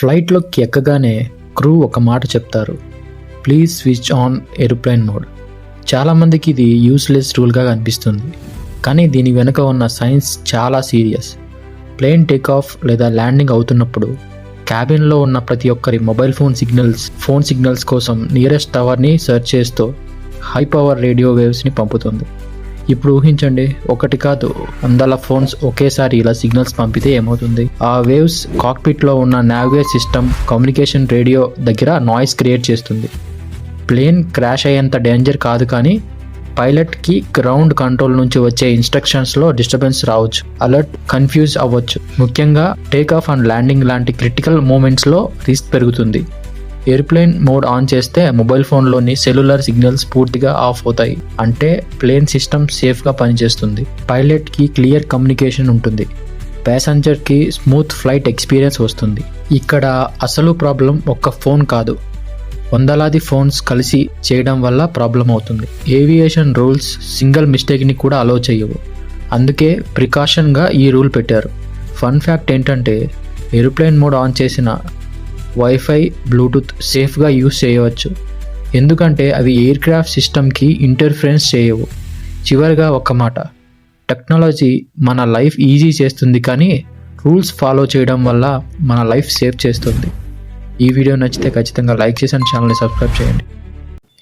ఫ్లైట్లోకి ఎక్కగానే క్రూ ఒక మాట చెప్తారు. Please switch on aeroplane mode. చాలామందికి ఇది యూస్లెస్ రూల్గా అనిపిస్తుంది. కానీ దీని వెనుక ఉన్న సైన్స్ చాలా సీరియస్. ప్లేన్ టేక్ ఆఫ్ లేదా ల్యాండింగ్ అవుతున్నప్పుడు క్యాబిన్లో ఉన్న ప్రతి ఒక్కరి mobile phone signals phone signals కోసం నియరెస్ట్ టవర్ని సెర్చ్ చేస్తూ హై పవర్ రేడియో వేవ్స్ని పంపుతుంది. ఇప్పుడు ఊహించండి ఒకటి కాదు వందల ఫోన్స్ ఒకేసారి ఇలా సిగ్నల్స్ పంపితే ఏమవుతుంది? ఆ వేవ్స్ కాక్పిట్లో ఉన్న నావిగేట్ సిస్టమ్ కమ్యూనికేషన్ రేడియో దగ్గర నాయిస్ క్రియేట్ చేస్తుంది. ప్లేన్ క్రాష్ అయ్యేంత డేంజర్ కాదు కానీ పైలట్కి గ్రౌండ్ కంట్రోల్ నుంచి వచ్చే ఇన్స్ట్రక్షన్స్లో డిస్టర్బెన్స్ రావచ్చు. అలర్ట్ కన్ఫ్యూజ్ అవ్వచ్చు. ముఖ్యంగా టేక్ ఆఫ్ అండ్ ల్యాండింగ్ లాంటి క్రిటికల్ మూమెంట్స్లో రిస్క్ పెరుగుతుంది. ఎయిర్ప్లేన్ మోడ్ ఆన్ చేస్తే మొబైల్ ఫోన్లోని సెల్యులర్ సిగ్నల్స్ పూర్తిగా ఆఫ్ అవుతాయి. అంటే ప్లేన్ సిస్టమ్ సేఫ్గా పనిచేస్తుంది. పైలట్కి క్లియర్ కమ్యూనికేషన్ ఉంటుంది. ప్యాసింజర్కి స్మూత్ ఫ్లైట్ ఎక్స్పీరియన్స్ వస్తుంది. ఇక్కడ అసలు ప్రాబ్లం ఒక్క ఫోన్ కాదు. వందలాది ఫోన్స్ కలిసి చేయడం వల్ల ప్రాబ్లం అవుతుంది. ఏవియేషన్ రూల్స్ సింగిల్ మిస్టేక్ని కూడా అలో చేయవు. అందుకే ప్రికాషన్గా ఈ రూల్ పెట్టారు. ఫన్ ఫ్యాక్ట్ ఏంటంటే ఏరోప్లేన్ మోడ్ ఆన్ చేసిన వైఫై బ్లూటూత్ సేఫ్గా యూస్ చేయవచ్చు. ఎందుకంటే అవి ఎయిర్ క్రాఫ్ట్ సిస్టమ్కి ఇంటర్ఫరెన్స్ చేయవు. చివరిగా ఒక మాట. టెక్నాలజీ మన లైఫ్ ఈజీ చేస్తుంది కానీ రూల్స్ ఫాలో చేయడం వల్ల మన లైఫ్ సేవ్ చేస్తుంది. ఈ వీడియో నచ్చితే ఖచ్చితంగా లైక్ చేసి అండ్ ఛానల్ని సబ్స్క్రైబ్ చేయండి.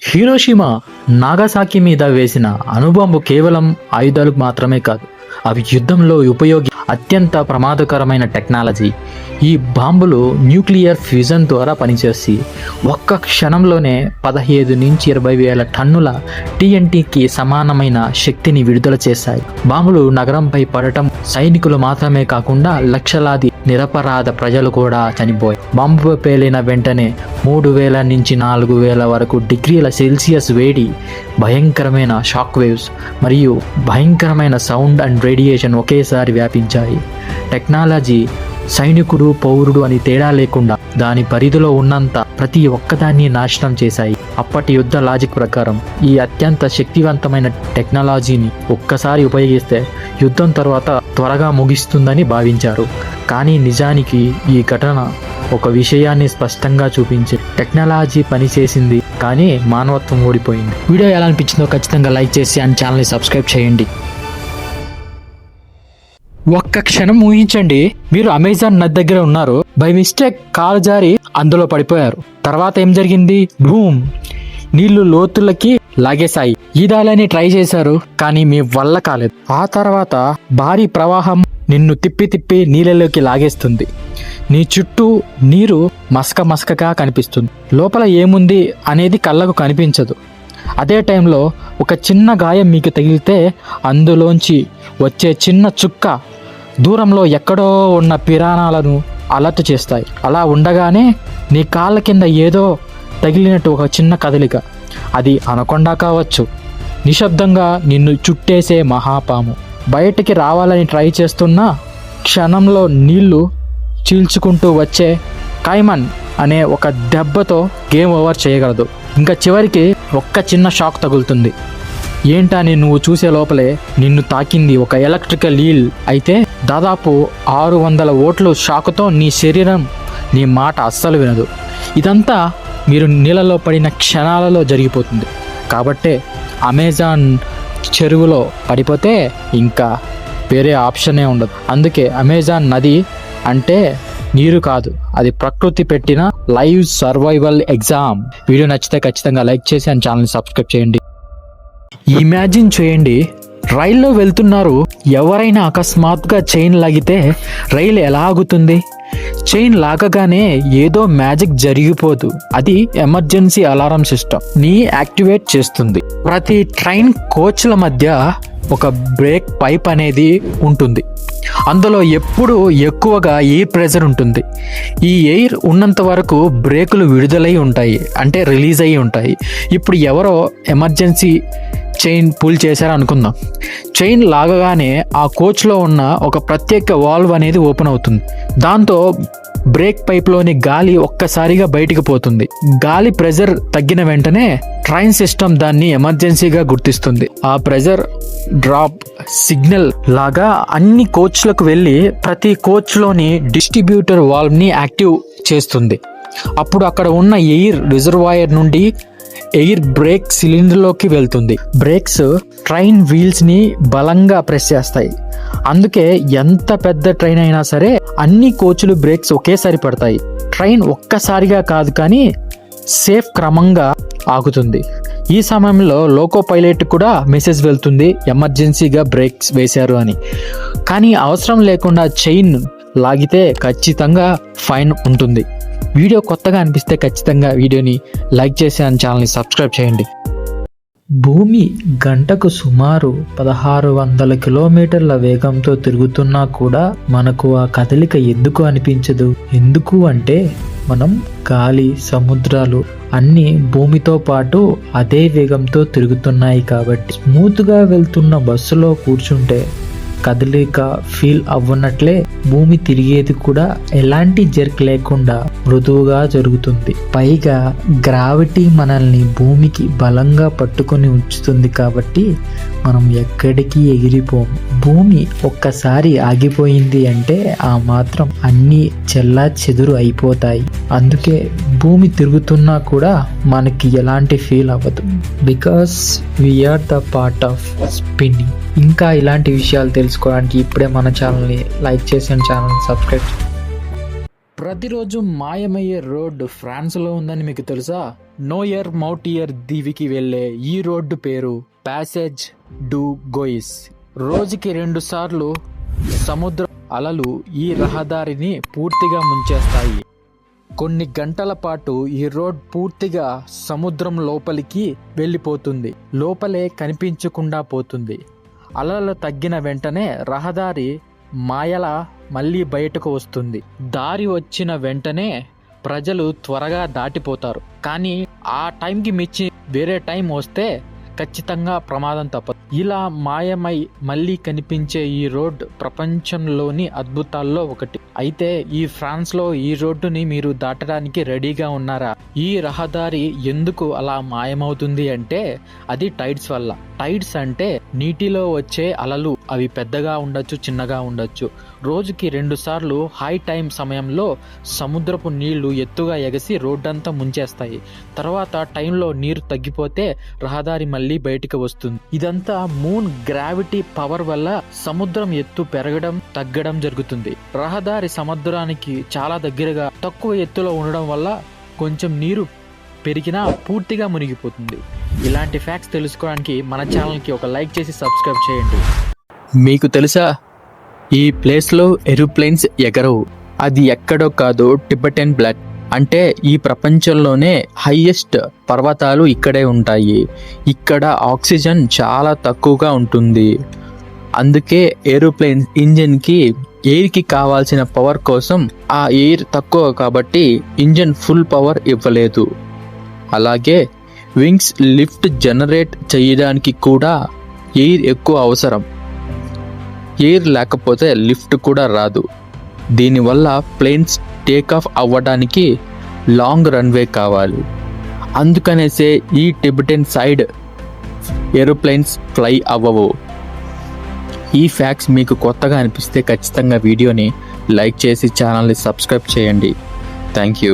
హీరోషిమా నాగాసాకి మీద వేసిన అణుబాంబు కేవలం ఆయుధాలకు మాత్రమే కాదు. అవి యుద్ధంలో ఉపయోగి అత్యంత ప్రమాదకరమైన టెక్నాలజీ. ఈ బాంబులు న్యూక్లియర్ ఫ్యూజన్ ద్వారా పనిచేసి ఒక్క క్షణంలోనే పదహైదు నుంచి ఇరవై వేల టన్నుల టీఎన్టీకి సమానమైన శక్తిని విడుదల చేశాయి. బాంబులు నగరంపై పడటం సైనికులు మాత్రమే కాకుండా లక్షలాది నిరపరాధ ప్రజలు కూడా చనిపోయారు బాంబు పేలిన వెంటనే మూడు వేల నుంచి నాలుగు వేల వరకు డిగ్రీల సెల్సియస్ వేడి భయంకరమైన షాక్ వేవ్స్ మరియు భయంకరమైన సౌండ్ అండ్ రేడియేషన్ ఒకేసారి వ్యాపించాయి. టెక్నాలజీ సైనికుడు పౌరుడు అని తేడా లేకుండా దాని పరిధిలో ఉన్నంత ప్రతి ఒక్కదాన్ని నాశనం చేశాయి. అప్పటి యుద్ధ లాజిక్ ప్రకారం ఈ అత్యంత శక్తివంతమైన టెక్నాలజీని ఒక్కసారి ఉపయోగిస్తే యుద్ధం తర్వాత త్వరగా ముగిస్తుందని భావించారు. కానీ నిజానికి ఈ ఘటన ఒక విషయాన్ని స్పష్టంగా చూపించి టెక్నాలజీ పనిచేసింది కానీ మానవత్వం ఓడిపోయింది వీడియో ఎలా అనిపించిందో ఖచ్చితంగా లైక్ చేసి అండ్ ఛానల్ని సబ్స్క్రైబ్ చేయండి. ఒక్క క్షణం ఊహించండి మీరు అమెజాన్ నది దగ్గర ఉన్నారు. బై మిస్టేక్ కాలు జారి అందులో పడిపోయారు. తర్వాత ఏం జరిగింది? భూమ్! నీళ్ళు లోతులకి లాగేశాయి. ఈదాలని ట్రై చేశారు కానీ మీ వల్ల కాలేదు. ఆ తర్వాత భారీ ప్రవాహం నిన్ను తిప్పి తిప్పి నీళ్ళలోకి లాగేస్తుంది. నీ చుట్టూ నీరు మసక మసకగా కనిపిస్తుంది. లోపల ఏముంది అనేది కళ్ళకు కనిపించదు. అదే టైంలో ఒక చిన్న గాయం మీకు తగిలితే అందులోంచి వచ్చే చిన్న చుక్క దూరంలో ఎక్కడో ఉన్న పిరాణాలను అలర్ట్ చేస్తాయి. అలా ఉండగానే నీ కాళ్ళ కింద ఏదో తగిలినట్టు ఒక చిన్న కదలిక. అది అనకొండా కావచ్చు. నిశ్శబ్దంగా నిన్ను చుట్టేసే మహాపాము. బయటికి రావాలని ట్రై చేస్తున్నా క్షణంలో నీళ్ళు చీల్చుకుంటూ వచ్చే కైమన్ అనే ఒక దెబ్బతో గేమ్ ఓవర్ చేయగలదు. ఇంకా చివరికి ఒక్క చిన్న షాక్ తగులుతుంది. ఏంటని నువ్వు చూసే లోపలే నిన్ను తాకింది ఒక ఎలక్ట్రికల్ ఈల్ అయితే దాదాపు ఆరు వందల ఓట్లు షాకుతో నీ శరీరం నీ మాట అస్సలు వినదు. ఇదంతా మీరు నీళ్ళలో పడిన క్షణాలలో జరిగిపోతుంది. కాబట్టే అమెజాన్ చెరువులో పడిపోతే ఇంకా వేరే ఆప్షనే ఉండదు. అందుకే అమెజాన్ నది అంటే నీరు కాదు అది ప్రకృతి పెట్టిన లైవ్ సర్వైవల్ ఎగ్జామ్. వీడియో నచ్చితే ఖచ్చితంగా లైక్ చేసి అండ్ ఛానల్ని సబ్స్క్రైబ్ చేయండి. ఇమాజిన్ చేయండి రైల్లో వెళ్తున్నారు ఎవరైనా అకస్మాత్తుగా చైన్ లాగితే రైలు ఎలా ఆగుతుంది? చైన్ లాగగానే ఏదో మ్యాజిక్ జరిగిపోదు. అది ఎమర్జెన్సీ అలారం సిస్టమ్. ని యాక్టివేట్ చేస్తుంది. ప్రతి ట్రైన్ కోచ్ల మధ్య ఒక బ్రేక్ పైప్ అనేది ఉంటుంది. అందులో ఎప్పుడు ఎక్కువగా ఎయిర్ ప్రెజర్ ఉంటుంది. ఈ ఎయిర్ ఉన్నంత వరకు బ్రేకులు విడుదలై ఉంటాయి. అంటే రిలీజ్ అయ్యి ఉంటాయి. ఇప్పుడు ఎవరో ఎమర్జెన్సీ చైన్ పుల్ చేశారు అనుకుందాం. చైన్ లాగగానే ఆ కోచ్లో ఉన్న ఒక ప్రత్యేక వాల్వ్ అనేది ఓపెన్ అవుతుంది. దాంతో బ్రేక్ పైప్లోని గాలి ఒక్కసారిగా బయటికి పోతుంది. గాలి ప్రెజర్ తగ్గిన వెంటనే ట్రైన్ సిస్టమ్ దాన్ని ఎమర్జెన్సీగా గుర్తిస్తుంది. ఆ ప్రెజర్ డ్రాప్ సిగ్నల్ లాగా అన్ని కోచ్లకు వెళ్ళి ప్రతి కోచ్లోని డిస్ట్రిబ్యూటర్ వాల్వ్ని యాక్టివ్ చేస్తుంది. అప్పుడు అక్కడ ఉన్న ఎయిర్ రిజర్వాయర్ నుండి ఎయిర్ బ్రేక్ సిలిండర్లోకి వెళ్తుంది. బ్రేక్స్ ట్రైన్ వీల్స్ని బలంగా ప్రెస్ చేస్తాయి. అందుకే ఎంత పెద్ద ట్రైన్ అయినా సరే అన్ని కోచ్లు బ్రేక్స్ ఒకేసారి పడతాయి. ట్రైన్ ఒక్కసారిగా కాదు కానీ సేఫ్ క్రమంగా ఆగుతుంది. ఈ సమయంలో లోకో పైలట్ కూడా మెసేజ్ వెళ్తుంది ఎమర్జెన్సీగా బ్రేక్స్ వేశారు అని. కానీ అవసరం లేకుండా చైన్ లాగితే ఖచ్చితంగా ఫైన్ ఉంటుంది. వీడియో కొత్తగా అనిపిస్తే ఖచ్చితంగా వీడియోని లైక్ చేసి అని ఛానల్ని సబ్స్క్రైబ్ చేయండి. భూమి గంటకు సుమారు పదహారు వందల కిలోమీటర్ల వేగంతో తిరుగుతున్నా కూడా మనకు ఆ కదలిక ఎందుకు అనిపించదు? ఎందుకు అంటే మనం గాలి సముద్రాలు అన్నీ భూమితో పాటు అదే వేగంతో తిరుగుతున్నాయి కాబట్టి స్మూత్గా వెళ్తున్న బస్సులో కూర్చుంటే కదలిక ఫీల్ అవ్వనట్లే భూమి తిరిగేది కూడా ఎలాంటి జర్క్ లేకుండా మృదువుగా జరుగుతుంది. పైగా గ్రావిటీ మనల్ని భూమికి బలంగా పట్టుకొని ఉంచుతుంది కాబట్టి మనం ఎక్కడికి ఎగిరిపోము భూమి ఒక్కసారి ఆగిపోయింది అంటే ఆ మాత్రం అన్నీ చెల్లా చెదురు అయిపోతాయి. అందుకే భూమి తిరుగుతున్నా కూడా మనకి ఎలాంటి ఫీల్ అవ్వదు. Because we're the part of spinning. ఇంకా ఇలాంటి విషయాలు తెలుసుకోవడానికి ఇప్పుడే మన ఛానల్ని లైక్ చేసి ఛానల్ సబ్స్క్రైబ్ ప్రతిరోజు మాయమయ్యే రోడ్డు ఫ్రాన్స్లో ఉందని మీకు తెలుసా? నోయర్ మౌటియర్ దీవికి వెళ్ళే ఈ రోడ్డు పేరు ప్యాసేజ్ డు గోయిస్. రోజుకి రెండు సార్లు సముద్ర అలలు ఈ రహదారిని పూర్తిగా ముంచేస్తాయి. కొన్ని గంటల పాటు ఈ రోడ్ పూర్తిగా సముద్రం లోపలికి వెళ్ళిపోతుంది. లోపలే కనిపించకుండా పోతుంది. అలలు తగ్గిన వెంటనే రహదారి మాయల మళ్ళీ బయటకు వస్తుంది. దారి వచ్చిన వెంటనే ప్రజలు త్వరగా దాటిపోతారు. కానీ ఆ టైంకి మించి వేరే టైం వస్తే ఖచ్చితంగా ప్రమాదం తప్పదు. ఇలా మాయమై మళ్ళీ కనిపించే ఈ రోడ్ ప్రపంచంలోని అద్భుతాల్లో ఒకటి. అయితే ఈ ఫ్రాన్స్లో ఈ రోడ్డుని మీరు దాటడానికి రెడీగా ఉన్నారా? ఈ రహదారి ఎందుకు అలా మాయమవుతుంది అంటే అది టైడ్స్ వల్ల. టైడ్స్ అంటే నీటిలో వచ్చే అలలు. అవి పెద్దగా ఉండొచ్చు చిన్నగా ఉండొచ్చు. రోజుకి రెండుసార్లు హై టైం సమయంలో సముద్రపు నీళ్ళు ఎత్తుగా ఎగసి రోడ్డంతా ముంచేస్తాయి. తర్వాత టైంలో నీరు తగ్గిపోతే రహదారి మళ్ళీ బయటికి వస్తుంది. ఇదంతా మూన్ గ్రావిటీ పవర్ వల్ల సముద్రం ఎత్తు పెరగడం తగ్గడం జరుగుతుంది. రహదారి సముద్రానికి చాలా దగ్గరగా తక్కువ ఎత్తులో ఉండడం వల్ల కొంచెం నీరు పెరిగినా పూర్తిగా మునిగిపోతుంది. ఇలాంటి ఫ్యాక్ట్స్ తెలుసుకోవడానికి మన ఛానల్కి ఒక లైక్ చేసి సబ్స్క్రైబ్ చేయండి. మీకు తెలుసా? ఈ ప్లేస్లో ఏరోప్లేన్స్ ఎగరవు. అది ఎక్కడో కాదు టిబెటన్ బ్లాక్. అంటే ఈ ప్రపంచంలోనే హైయెస్ట్ పర్వతాలు ఇక్కడే ఉంటాయి. ఇక్కడ ఆక్సిజన్ చాలా తక్కువగా ఉంటుంది. అందుకే ఏరోప్లేన్ ఇంజిన్కి ఎయిర్కి కావాల్సిన పవర్ కోసం ఆ ఎయిర్ తక్కువ కాబట్టి ఇంజిన్ ఫుల్ పవర్ ఇవ్వలేదు. అలాగే వింగ్స్ లిఫ్ట్ జనరేట్ చేయడానికి కూడా ఎయిర్ ఎక్కువ అవసరం. ఎయిర్ లేకపోతే లిఫ్ట్ కూడా రాదు. దీనివల్ల ప్లేన్స్ టేక్ ఆఫ్ అవ్వడానికి లాంగ్ రన్వే కావాలి. అందుకనేసే ఈ టిబెటన్ సైడ్ ఏరోప్లేన్స్ ఫ్లై అవ్వవు. ఈ ఫ్యాక్ట్స్ మీకు కొత్తగా అనిపిస్తే ఖచ్చితంగా వీడియోని లైక్ చేసి ఛానల్ని సబ్స్క్రైబ్ చేయండి. Thank you.